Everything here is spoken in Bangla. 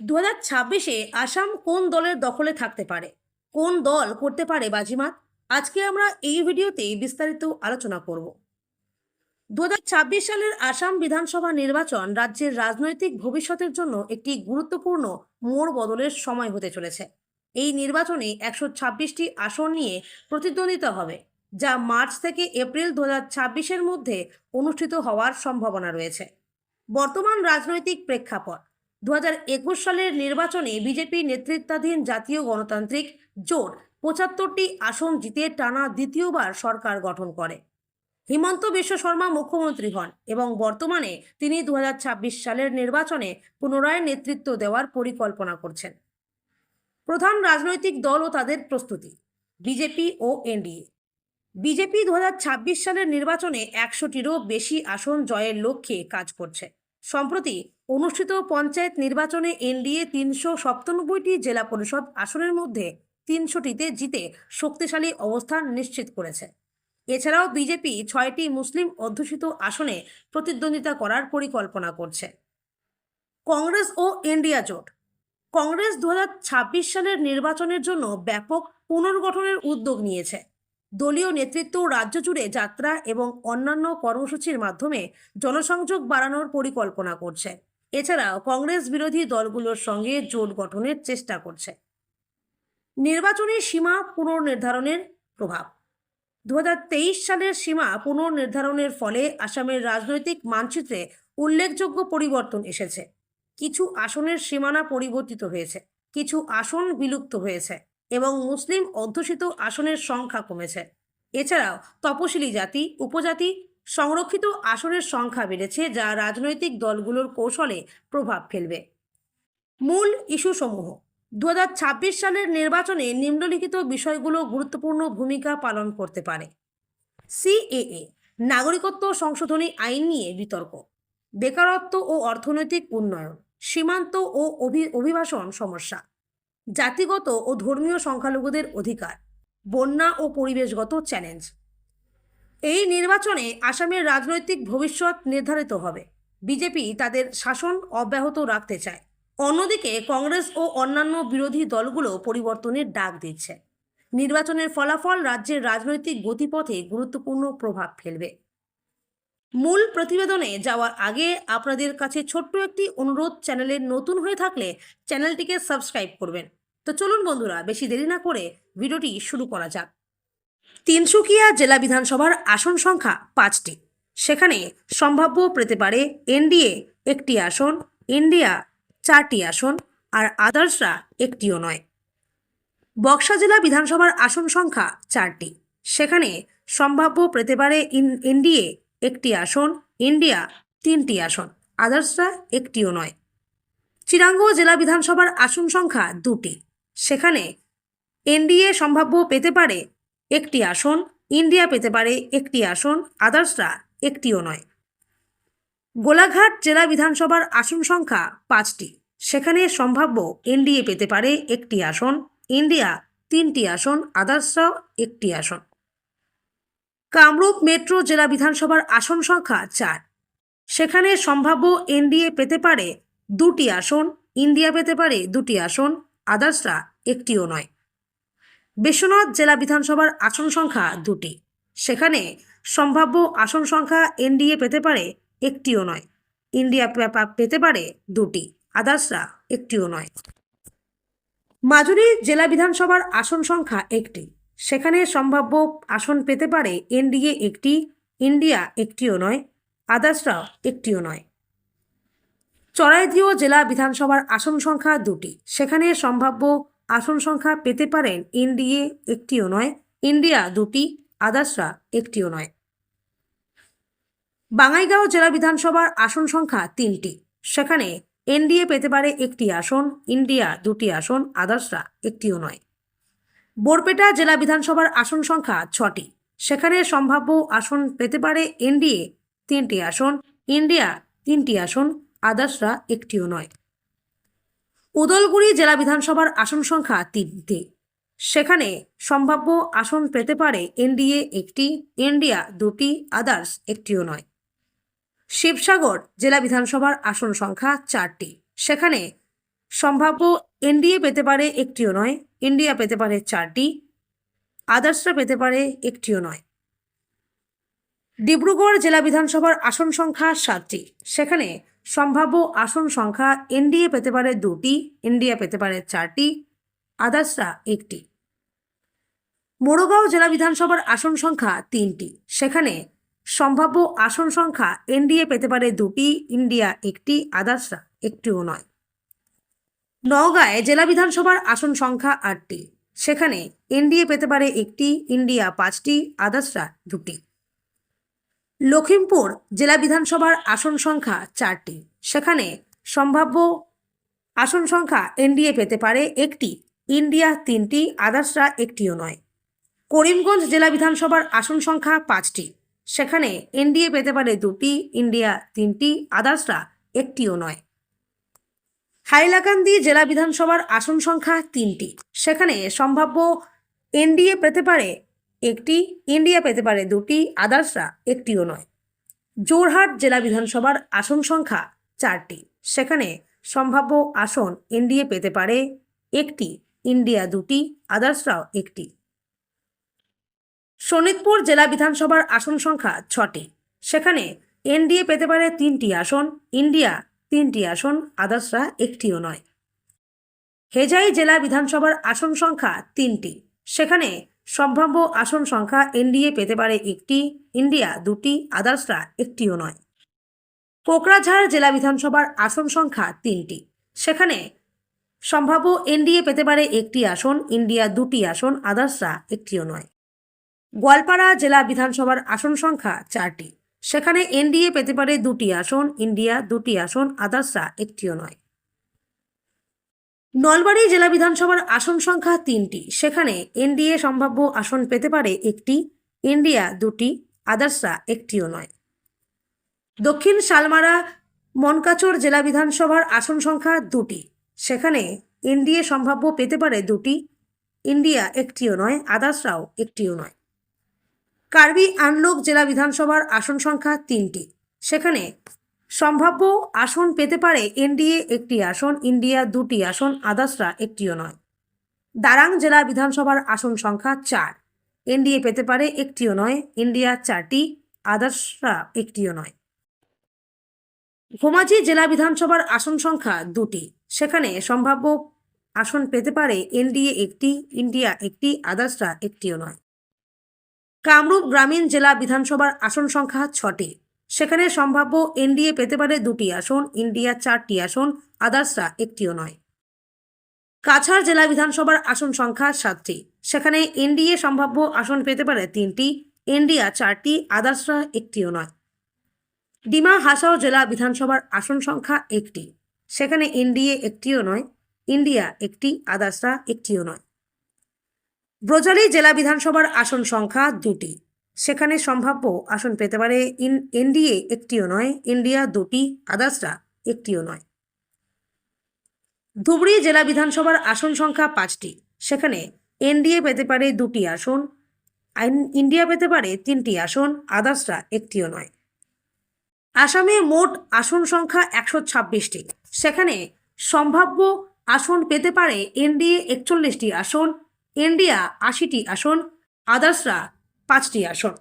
দু হাজার ছাব্বিশে আসাম কোন দলের দখলে থাকতে পারে? কোন দল করতে পারে বাজিমাত? আজকে আমরা এই ভিডিওতে বিস্তারিত আলোচনা করব। দু সালের আসাম বিধানসভা নির্বাচন রাজ্যের রাজনৈতিক ভবিষ্যতের জন্য একটি গুরুত্বপূর্ণ মোড় বদলের সময় হতে চলেছে। এই নির্বাচনে একশো ছাব্বিশটি আসন নিয়ে প্রতিদ্বন্দ্বিতা হবে, যা মার্চ থেকে এপ্রিল দু ছাব্বিশের মধ্যে অনুষ্ঠিত হওয়ার সম্ভাবনা রয়েছে। বর্তমান রাজনৈতিক প্রেক্ষাপট দু সালের নির্বাচনে বিজেপি নেতৃত্বাধীন জাতীয় গণতান্ত্রিক জোট পঁচাত্তরটি আসন জিতে টানা দ্বিতীয়বার সরকার গঠন করে। হিমন্ত বিশ্ব শর্মা মুখ্যমন্ত্রী হন এবং বর্তমানে তিনি দুহাজার ছাব্বিশ সালের নির্বাচনে পুনরায় নেতৃত্ব দেওয়ার পরিকল্পনা করছেন। প্রধান রাজনৈতিক দল ও তাদের প্রস্তুতি, বিজেপি ও এনডিএ। বিজেপি দু হাজার ছাব্বিশ সালের নির্বাচনে একশোটিরও বেশি আসন জয়ের লক্ষ্যে কাজ করছে। সম্প্রতি অনুষ্ঠিত পঞ্চায়েত নির্বাচনে এনডিএ তিনশো সপ্তানব্বইটি জেলা পরিষদ আসনের মধ্যে তিনশোটিতে জিতে শক্তিশালী অবস্থান নিশ্চিত করেছে। এছাড়াও বিজেপি ছয়টি মুসলিম অধ্যুষিত আসনে প্রতিদ্বন্দ্বিতা করার পরিকল্পনা করছে। কংগ্রেস ও ইন্ডিয়া জোট। কংগ্রেস দু হাজার ছাব্বিশ সালের নির্বাচনের জন্য ব্যাপক পুনর্গঠনের উদ্যোগ নিয়েছে। দলীয় নেতৃত্ব, রাজ্য জুড়ে যাত্রা এবং অন্যান্য কর্মসূচির মাধ্যমে জনসংযোগ বাড়ানোর পরিকল্পনা করছে। এছাড়াও কংগ্রেস বিরোধী দলগুলোর সঙ্গে জোট গঠনের চেষ্টা করছে। নির্বাচনী সীমা পুনর্নির্ধারণের প্রভাব। দু হাজার তেইশ সালের সীমা পুনর্নির্ধারণের ফলে আসামের রাজনৈতিক মানচিত্রে উল্লেখযোগ্য পরিবর্তন এসেছে। কিছু আসনের সীমানা পরিবর্তিত হয়েছে, কিছু আসন বিলুপ্ত হয়েছে এবং মুসলিম অধ্যুষিত আসনের সংখ্যা কমেছে। এছাড়াও তপশিলি জাতি, উপজাতি সংরক্ষিত আসনের সংখ্যা বেড়েছে, যা রাজনৈতিক দলগুলোর কৌশলে প্রভাব ফেলবে। মূল ইস্যুসমূহ দু সালের নির্বাচনে নিম্নলিখিত বিষয়গুলো গুরুত্বপূর্ণ ভূমিকা পালন করতে পারে। সিএএ, নাগরিকত্ব সংশোধনী আইন নিয়ে বিতর্ক। বেকারত্ব ও অর্থনৈতিক উন্নয়ন, সীমান্ত ও অভি, অভিবাসন সমস্যা। জাতিগত ও ধর্মীয় সংখ্যালঘুদের অধিকার, বন্যা ও পরিবেশগত চ্যালেঞ্জ। এই নির্বাচনে আসামের রাজনৈতিক ভবিষ্যৎ নির্ধারিত হবে। বিজেপি তাদের শাসন অব্যাহত রাখতে চায়। অন্যদিকে কংগ্রেস ও অন্যান্য বিরোধী দলগুলো পরিবর্তনের ডাক দিচ্ছে। নির্বাচনের ফলাফল রাজ্যের রাজনৈতিক গতিপথে গুরুত্বপূর্ণ প্রভাব ফেলবে। মূল প্রতিবেদনে যাওয়ার আগে আপনাদের কাছে ছোট্ট একটি অনুরোধ চ্যানেলের নতুন হয়ে থাকলে চ্যানেলটিকে সাবস্ক্রাইব করবেন। তো চলুন বন্ধুরা, বেশি দেরি না করে ভিডিওটি শুরু করা যাক। তিনসুকিয়া জেলা বিধানসভার আসন সংখ্যা পাঁচটি। সেখানে সম্ভাব্য পেতে পারে এনডিএ একটি আসন, ইন্ডিয়া চারটি আসন, আর আদার্সরা একটিও নয়। বক্সা জেলা বিধানসভার আসন সংখ্যা চারটি। সেখানে সম্ভাব্য পেতে পারে এনডিএ একটি আসন, ইন্ডিয়া তিনটি আসন, আদার্সরা একটিও নয়। চিরাঙ্গ জেলা বিধানসভার আসন সংখ্যা দুটি। সেখানে এনডিএ সম্ভাব্য পেতে পারে একটি আসন, ইন্ডিয়া পেতে পারে একটি আসন, আদার্সরা একটিও নয়। গোলাঘাট জেলা বিধানসভার আসন সংখ্যা পাঁচটি। সেখানে সম্ভাব্য এনডিএ পেতে পারে একটি আসন, ইন্ডিয়া তিনটি আসন, আদার্সরাও একটি আসন। কামরূপ মেট্রো জেলা বিধানসভার আসন সংখ্যা চার। সেখানে সম্ভাব্য এনডিএ পেতে পারে দুটি আসন, ইন্ডিয়া পেতে পারে দুটি আসন, আদার্সরা একটিও নয়। বিশ্বনাথ জেলা বিধানসভার আসন সংখ্যা দুটি। সেখানে সম্ভাব্য আসন সংখ্যা এনডিএ পেতে পারে একটিও নয়। ইন্ডিয়া পেতে পারে দুটি, আদার্সরা একটিও নয়। মাজুরি জেলা বিধানসভার আসন সংখ্যা একটি। সেখানে সম্ভাব্য আসন পেতে পারে এনডিএ একটি, ইন্ডিয়া একটিও নয়, আদার্সরাও একটিও নয়। চড়াইদিও জেলা বিধানসভার আসন সংখ্যা দুটি। সেখানে সম্ভাব্য আসন সংখ্যা পেতে পারেন এনডিএ একটিও নয়, ইন্ডিয়া দুটি, আদার্সরা একটিও নয়। বাঙাইগাঁও জেলা বিধানসভার আসন সংখ্যা তিনটি। সেখানে এনডিএ পেতে পারে একটি আসন, ইন্ডিয়া দুটি আসন, আদার্সরা একটিও নয়। বোরপেটা জেলা বিধানসভার আসন সংখ্যা ছটি। সেখানে সম্ভাব্য আসন পেতে পারে এনডিএ তিনটি আসন, ইন্ডিয়া তিনটি আসন, আদার্সরা একটিও নয়। উদলগুড়ি জেলা বিধানসভার আসন সংখ্যা তিনটি। সেখানে সম্ভাব্য আসন পেতে পারে এনডিএ একটি ইন্ডিয়া দুটি, আদার্স একটিও নয়। শিবসাগর জেলা বিধানসভার আসন সংখ্যা চারটি। সেখানে সম্ভাব্য এনডিএ পেতে পারে একটিও নয় ইন্ডিয়া পেতে পারে চারটি, আদার্সরা পেতে পারে একটিও নয়। ডিব্রুগড় জেলা বিধানসভার আসন সংখ্যা সাতটি। সেখানে সম্ভাব্য আসন সংখ্যা এনডিএ পেতে পারে দুটি ইন্ডিয়া পেতে পারে চারটি আদার্সরা একটি। মোড়গাঁও জেলা বিধানসভার আসন সংখ্যা তিনটি। সেখানে সম্ভাব্য আসন সংখ্যা এনডিএ পেতে পারে দুটি ইন্ডিয়া একটি আদার্সরা একটিও নয়। নওগাঁয় জেলা বিধানসভার আসন সংখ্যা আটটি। সেখানে এনডিএ পেতে পারে একটি ইন্ডিয়া পাঁচটি আদার্সরা দুটি। লখিমপুর জেলা বিধানসভার আসন সংখ্যা চারটি। সেখানে সম্ভাব্য আসন সংখ্যা এনডিএ পেতে পারে একটি, ইন্ডিয়া তিনটি, আদার্সরা একটিও নয়। করিমগঞ্জ জেলা বিধানসভার আসন সংখ্যা পাঁচটি। সেখানে এনডিএ পেতে পারে দুটি, ইন্ডিয়া তিনটি, আদার্সরা একটিও নয়। হাইলাকান্দি জেলা বিধানসভার আসন সংখ্যা তিনটি। সেখানে সম্ভাব্য এনডিএ পেতে পারে একটি ইন্ডিয়া পেতে পারে, দুটি আদার্সরা একটিও নয়। জোরহাট জেলা বিধানসভার আসন সংখ্যা চারটি। সেখানে সম্ভাব্য আসন এনডিএ পেতে পারে একটি, ইন্ডিয়া দুটি, আদার্সরাও একটি। শোনিতপুর জেলা বিধানসভার আসন সংখ্যা ছটি। সেখানে এনডিএ পেতে পারে তিনটি আসন, ইন্ডিয়া তিনটি আসন, আদার্সরা একটিও নয়। হেজাই জেলা বিধানসভার আসন সংখ্যা তিনটি। সেখানে সম্ভাব্য আসন সংখ্যা এনডিএ পেতে পারে একটি, ইন্ডিয়া দুটি, আদার্সরা একটিও নয়। কোকরাঝাড় জেলা বিধানসভার আসন সংখ্যা তিনটি। সেখানে সম্ভাব্য এনডিএ পেতে পারে একটি আসন, ইন্ডিয়া দুটি আসন, আদার্সরা একটিও নয়। গোয়ালপাড়া জেলা বিধানসভার আসন সংখ্যা চারটি। সেখানে এনডিএ পেতে পারে দুটি আসন, ইন্ডিয়া দুটি আসন, আদার্সরা একটিও নয়। নলবাড়ি জেলা বিধানসভার আসন সংখ্যা তিনটি। সেখানে এনডিএ সম্ভাব্য আসন পেতে পারে একটি ইন্ডিয়া দুটি, আদার্সরা একটিও নয়। দক্ষিণ শালমারা, মনকাচর জেলা বিধানসভার আসন সংখ্যা দুটি। সেখানে এনডিএ সম্ভাব্য পেতে পারে দুটি ইন্ডিয়া একটিও নয়, আদার্সরাও একটিও নয়। কার্বি আনলোক জেলা বিধানসভার আসন সংখ্যা তিনটি। সেখানে সম্ভাব্য আসন পেতে পারে এনডিএ একটি আসন, ইন্ডিয়া দুটি আসন, আদার্সরা একটিও নয়। দারাং জেলা বিধানসভার আসন সংখ্যা চার। এনডিএ পেতে পারে একটিও নয়, ইন্ডিয়া চারটি, আদার্সরা একটিও নয়। ঘুমাজি জেলা বিধানসভার আসন সংখ্যা দুটি। সেখানে সম্ভাব্য আসন পেতে পারে এনডিএ একটি, ইন্ডিয়া একটি, আদার্সরা একটিও নয়। কামরূপ গ্রামীণ জেলা বিধানসভার আসন সংখ্যা ছটি। সেখানে সম্ভাব্য এনডিএ পেতে পারে দুটি আসন, ইন্ডিয়া চারটি আসন, আদার্সরা একটিও নয়। কাছাড় জেলা বিধানসভার আসন সংখ্যা সাতটি। সেখানে এনডিএ সম্ভাব্য আসন পেতে পারে তিনটি ইন্ডিয়া চারটি, আদার্সরা একটিও নয়। ডিমা হাসাও জেলা বিধানসভার আসন সংখ্যা একটি। সেখানে এনডিএ একটিও নয়, ইন্ডিয়া একটি, আদার্সরা একটিও নয়। ব্রজালি জেলা বিধানসভার আসন সংখ্যা দুটি। সেখানে সম্ভাব্য আসন পেতে পারে ইন, এনডিএ একটিও নয়, ইন্ডিয়া দুটি, আদার্সরা একটিও নয়। ধুবড়ি জেলা বিধানসভার আসন সংখ্যা পাঁচটি। সেখানে এনডিএ পেতে পারে দুটি আসন ইন্ডিয়া পেতে পারে তিনটি আসন, আদার্সরা একটিও নয়। আসামে মোট আসন সংখ্যা একশো ছাব্বিশটি। সেখানে সম্ভাব্য আসন পেতে পারে এনডিএ একচল্লিশটি আসন ইন্ডিয়া আশিটি আসন, আদার্সরা পাঁচটি আসন।